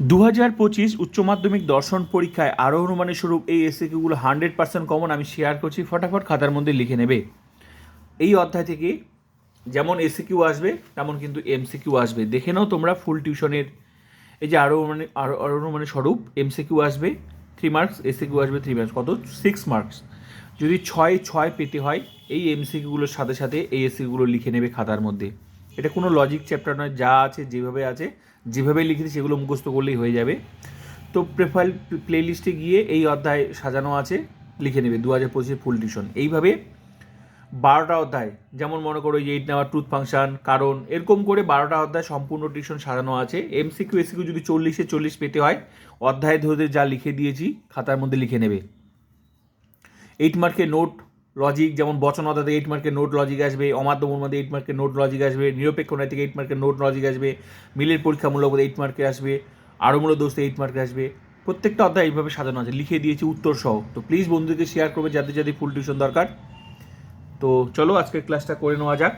দু হাজার পঁচিশ উচ্চ মাধ্যমিক দর্শন পরীক্ষায় আরও অনুমানের স্বরূপ এই এসিকিউগুলো হান্ড্রেড পার্সেন্ট কমন আমি শেয়ার করছি। ফটাফট খাতার মধ্যে লিখে নেবে। এই অধ্যায় থেকে যেমন এসিকিউ আসবে, তেমন কিন্তু এমসিকিউ আসবে। দেখে নাও তোমরা ফুল টিউশনের এই যে আরও মানে আরও অনুমানের স্বরূপ, এমসিকিউ আসবে three marks S A Q আসবে থ্রি মার্কস কত? সিক্স মার্কস যদি ছয় ছয় পেতে হয়, এই এমসিকিউগুলোর সাথে সাথে এই এসিকিউগুলো লিখে নেবে খাতার মধ্যে। এটা কোনো লজিক চ্যাপ্টার নয়, যা আছে, যেভাবে আছে, যেভাবে লিখেছি সেগুলো মুখস্থ করলেই হয়ে যাবে। তো প্রোফাইল প্লেলিস্টে গিয়ে এই অধ্যায় সাজানো আছে, লিখে নেবে, দু হাজার পঁচিশে ফুল টিউশন এইভাবে বারোটা অধ্যায়, যেমন মনে করো যে এইট নেওয়ার ট্রুথ ফাংশন কারণ এরকম করে বারোটা অধ্যায় সম্পূর্ণ টিউশন সাজানো আছে। এমসিকিউ এসিকিউ যদি চল্লিশে চল্লিশ পেতে হয়, অধ্যায় ধরে যা লিখে দিয়েছি, খাতার মধ্যে লিখে নেবে। এইট মার্কের নোট লজিক যেমন বচন থেকে এইট মার্কের নোট লজিক আসবে অমাধ্যমর মধ্যে এইট মার্কের নোট লজিক আসবে, নিরপেক্ষ নয় থেকে এইট মার্কের নোট লজিক আসবে, মিলের পরীক্ষামূলক এইট মার্কে আসবে আরোমূলক দোষে এইট মার্কে আসবে, প্রত্যেকটা অধ্যায় এইভাবে সাজানো আছে, লিখে দিয়েছি উত্তর সহ। তো প্লিজ বন্ধুদেরকে শেয়ার করবে যাদের যাদের ফুল টিউশন দরকার। তো চলো আজকের ক্লাসটা করে নেওয়া যাক।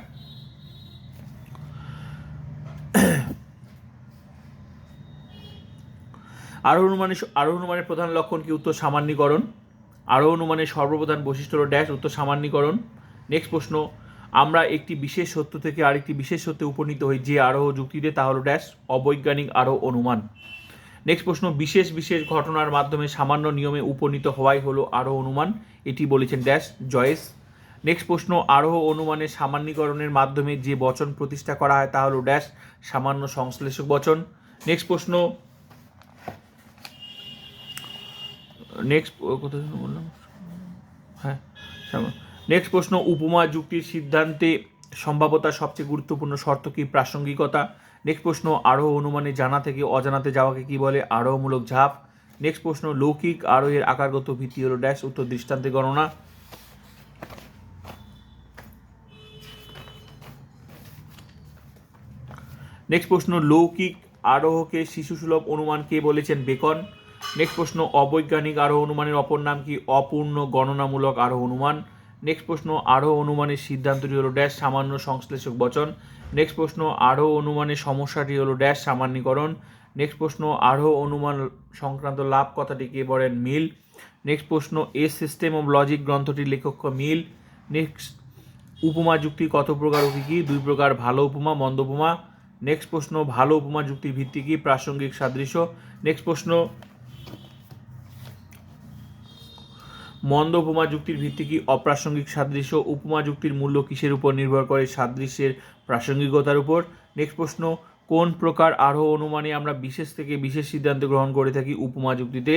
আরও অনুমানের আরও অনুমানের প্রধান লক্ষণ কি? উত্তর সামান্যীকরণ। আরও অনুমানের সর্বপ্রধান বৈশিষ্ট্য হল ড্যাশ উত্তর সামান্যীকরণ। নেক্সট প্রশ্ন, আমরা একটি বিশেষ সত্য থেকে আরেকটি বিশেষ সত্যে উপনীত হই যে আরোহ যুক্তিতে, তা হলো ড্যাশ অবৈজ্ঞানিক আরও অনুমান। নেক্সট প্রশ্ন, বিশেষ বিশেষ ঘটনার মাধ্যমে সামান্য নিয়মে উপনীত হওয়াই হলো আরও অনুমান। এটি বলেছেন ড্যাশ জয়েস। নেক্সট প্রশ্ন, আরোহ অনুমানের সামান্যীকরণের মাধ্যমে যে বচন প্রতিষ্ঠা করা হয় তা হলো ড্যাশ সামান্য সংশ্লেষক বচন। নেক্সট প্রশ্ন নেক্সট যেন বললাম? হ্যাঁ নেক্সট প্রশ্ন, উপমা যুক্তির সিদ্ধান্তে সম্ভাব্যতার সবচেয়ে গুরুত্বপূর্ণ শর্ত কি? প্রাসঙ্গিকতা। নেক্সট প্রশ্ন আরোহ অনুমানে জানা থেকে অজানাতে যাওয়াকে কি বলে? আরোহমূলক ঝাঁপ। নেক্সট প্রশ্ন, লৌকিক আরোহের আকারগত ভিত্তি হলো ড্যাশ উত্তর দৃষ্টান্তে গণনা। নেক্সট প্রশ্ন, লৌকিক আরোহকে শিশুসুলভ অনুমান কে বলেছেন? বেকন। নেক্সট প্রশ্ন, অবৈজ্ঞানিক আরোহ অনুমানের অপর নাম কি? অপূর্ণ, গণনামূলক আরোহ অনুমান। নেক্সট প্রশ্ন, আরোহ অনুমানের সিদ্ধান্তটি হলো ড্যাশ সামান্য সংশ্লেষক বচন। নেক্সট প্রশ্ন, আরোহ অনুমানের সমস্যাটি হলো ড্যাশ সামান্যীকরণ। নেক্সট প্রশ্ন, আরোহ অনুমান সংক্রান্ত লাভ কথাটি কে বলেন? মিল। নেক্সট প্রশ্ন, এ সিস্টেম অফ লজিক গ্রন্থটির লেখক মিল? নেক্সট, উপমা যুক্তি কত প্রকার ও কী কী? দুই প্রকার, ভালো উপমা, মন্দ উপমা। নেক্সট প্রশ্ন, ভালো উপমা যুক্তির ভিত্তি কি? প্রাসঙ্গিক সাদৃশ্য। নেক্সট প্রশ্ন মন্দ উপমা যুক্তির ভিত্তি কি? অপ্রাসঙ্গিক সাদৃশ্য উপমা যুক্তির মূল্য কিসের উপর নির্ভর করে সাদৃশ্যের প্রাসঙ্গিকতার উপর? নেক্সট প্রশ্ন, কোন প্রকার আরোহ অনুমানে আমরা বিশেষ থেকে বিশেষ সিদ্ধান্ত গ্রহণ করে থাকি উপমা যুক্তিতে?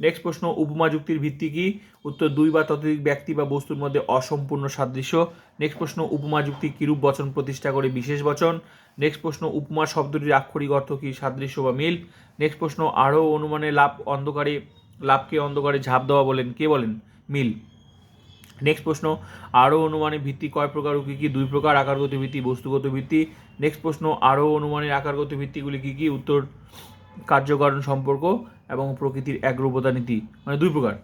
নেক্সট প্রশ্ন, উপমা যুক্তির ভিত্তি কি? উত্তর, দুই বা ততোধিক ব্যক্তি বা বস্তুর মধ্যে অসম্পূর্ণ সাদৃশ্য। নেক্সট প্রশ্ন, উপমা যুক্তি কিরূপ বচন প্রতিষ্ঠা করে বিশেষ বচন? নেক্সট প্রশ্ন, উপমা শব্দটির আক্ষরিক অর্থ কী, সাদৃশ্য বা মিল? নেক্সট প্রশ্ন, আরও অনুমানে লাভ অন্ধকারে, লাভকে অন্ধকারে ঝাঁপ দেওয়া বলেন, কে বলেন? মিল। নেক্সট প্রশ্ন, আরও অনুমানের ভিত্তি কয় প্রকার ও কী কী? দুই প্রকার, আকারগত ভিত্তি, বস্তুগত ভিত্তি। নেক্সট প্রশ্ন, আরও অনুমানের আকারগত ভিত্তিগুলি কী কী? উত্তর কার্যকারণ সম্পর্ক এবং প্রকৃতির একরূপতা নীতি মানে দুই প্রকার।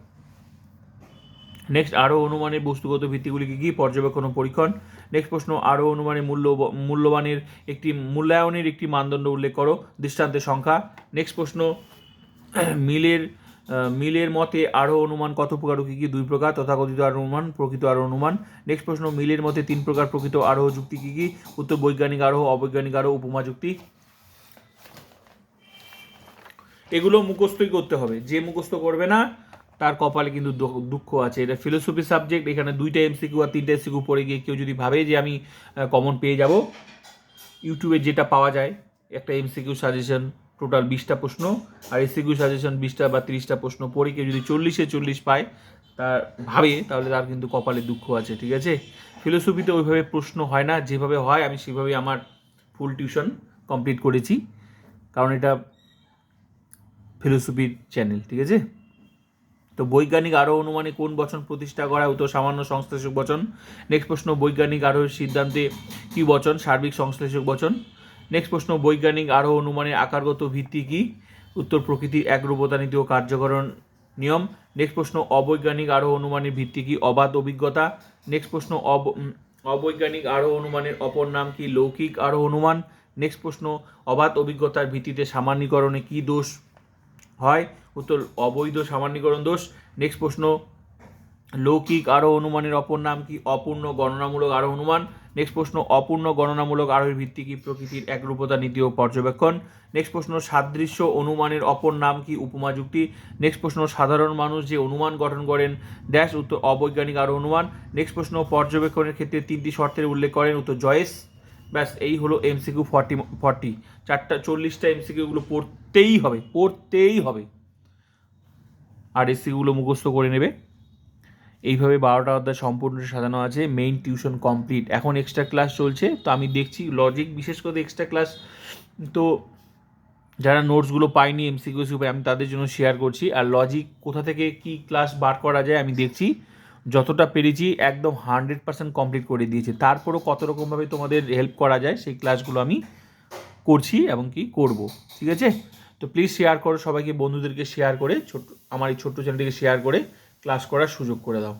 নেক্সট আরও অনুমানের বস্তুগত ভিত্তিগুলি কী? কী পর্যবেক্ষণ ও পরীক্ষণ। নেক্সট প্রশ্ন, আরও অনুমানের মূল্য, মূল্যবানের একটি, মূল্যায়নের একটি মানদণ্ড উল্লেখ করো, দৃষ্টান্তের সংখ্যা। নেক্সট প্রশ্ন, মিলের মিলের মতে আরও অনুমান কত প্রকার ও কী কী? দুই প্রকার, তথাকথিত আরও অনুমান, প্রকৃত আরও অনুমান। নেক্সট প্রশ্ন, মিলের মতে তিন প্রকার প্রকৃত আরোহ যুক্তি কী কী? উত্তর বৈজ্ঞানিক আরোহ, অবৈজ্ঞানিক আরোহ, উপমা যুক্তি। এগুলো মুখস্থই করতে হবে। যে মুখস্থ করবে না, তার কপালে কিন্তু দুঃখ আছে। এটা ফিলোসফি সাবজেক্ট এখানে দুইটা এমসিকিউ আর তিনটা এমসিকিউ পড়ে গিয়ে কেউ যদি ভাবে যে আমি কমন পেয়ে যাব ইউটিউবে যেটা পাওয়া যায়, একটা এমসিকিউ সাজেশন টোটাল বিশটা প্রশ্ন, আর এসিকিউ সাজেশন বিশটা বা তিরিশটা প্রশ্ন পড়ে কেউ যদি চল্লিশে চল্লিশ পায়, তার ভাবে, তাহলে তার কিন্তু কপালে দুঃখ আছে, ঠিক আছে? ফিলোসফিতে ওইভাবে প্রশ্ন হয় না, যেভাবে হয়, আমি সেভাবেই আমার ফুল টিউশন কমপ্লিট করেছি। কারণ এটা ফিলোসফির চ্যানেল, ঠিক আছে? তো বৈজ্ঞানিক আরও অনুমানে কোন বচন প্রতিষ্ঠা করা উত্তর, সামান্য সংশ্লেষক বচন। নেক্সট প্রশ্ন, বৈজ্ঞানিক আরোহের সিদ্ধান্তে কি বচন? সার্বিক সংশ্লেষক বচন। নেক্সট প্রশ্ন, বৈজ্ঞানিক আরও অনুমানের আকারগত ভিত্তি কি? উত্তর প্রকৃতির একরূপতা নীতি ও কার্যকরণ নিয়ম। নেক্সট প্রশ্ন, অবৈজ্ঞানিক আরও অনুমানের ভিত্তি কি? অবাধ অভিজ্ঞতা। নেক্সট প্রশ্ন, অব অবৈজ্ঞানিক আরও অনুমানের অপর নাম কি? লৌকিক আরও অনুমান। নেক্সট প্রশ্ন, অবাধ অভিজ্ঞতার ভিত্তিতে সামান্যীকরণে কী দোষ হয়। উত্তর, অবৈধ সামান্যীকরণ দোষ। নেক্সট প্রশ্ন, লৌকিক আরও অনুমানের অপর নাম কি? অপূর্ণ গণনামূলক আরও অনুমান। নেক্সট প্রশ্ন, অপূর্ণ গণনামূলক আরোহের ভিত্তি কি? প্রকৃতির একরূপতা নীতি ও পর্যবেক্ষণ। নেক্সট প্রশ্ন, সাদৃশ্য অনুমানের অপর নাম কি? উপমা যুক্তি। নেক্সট প্রশ্ন, সাধারণ মানুষ যে অনুমান গঠন করেন ড্যাশ উত্তর, অবৈজ্ঞানিক আরও অনুমান। নেক্সট প্রশ্ন, পর্যবেক্ষণের ক্ষেত্রে তিনটি শর্তের উল্লেখ করেন। উত্তর জয়েস ব্যাস, এই হলো এমসিকিউ ফর্টি ফর্টি চারটা চল্লিশটা এমসিকিউগুলো পড়তেই হবে পড়তেই হবে। আর এসিগুলো মুখস্থ করে নেবে। এইভাবে বারোটা অধ্যায় সম্পূর্ণ সাজানো আছে মেইন টিউশন কমপ্লিট এখন এক্সট্রা ক্লাস চলছে, তো আমি দেখছি লজিক বিশেষ করে এক্সট্রা ক্লাস তো যারা নোটসগুলো পাইনি এমসিকিউস উপরে, আমি তাদের জন্য শেয়ার করছি। আর লজিক কোথা থেকে কি ক্লাস বার করা যায় আমি দেখছি। যতটা পেরেছি একদম হান্ড্রেড পার্সেন্ট কমপ্লিট করে দিয়েছি। তারপরও কত রকমভাবে তোমাদের হেল্প করা যায়, সেই ক্লাসগুলো আমি করছি এবং কি করব, ঠিক আছে? তো প্লিজ শেয়ার করো সবাইকে, বন্ধুদেরকে শেয়ার করে, ছোট, আমার এই ছোট্ট চ্যানেলটিকে শেয়ার করে ক্লাস করার সুযোগ করে দাও।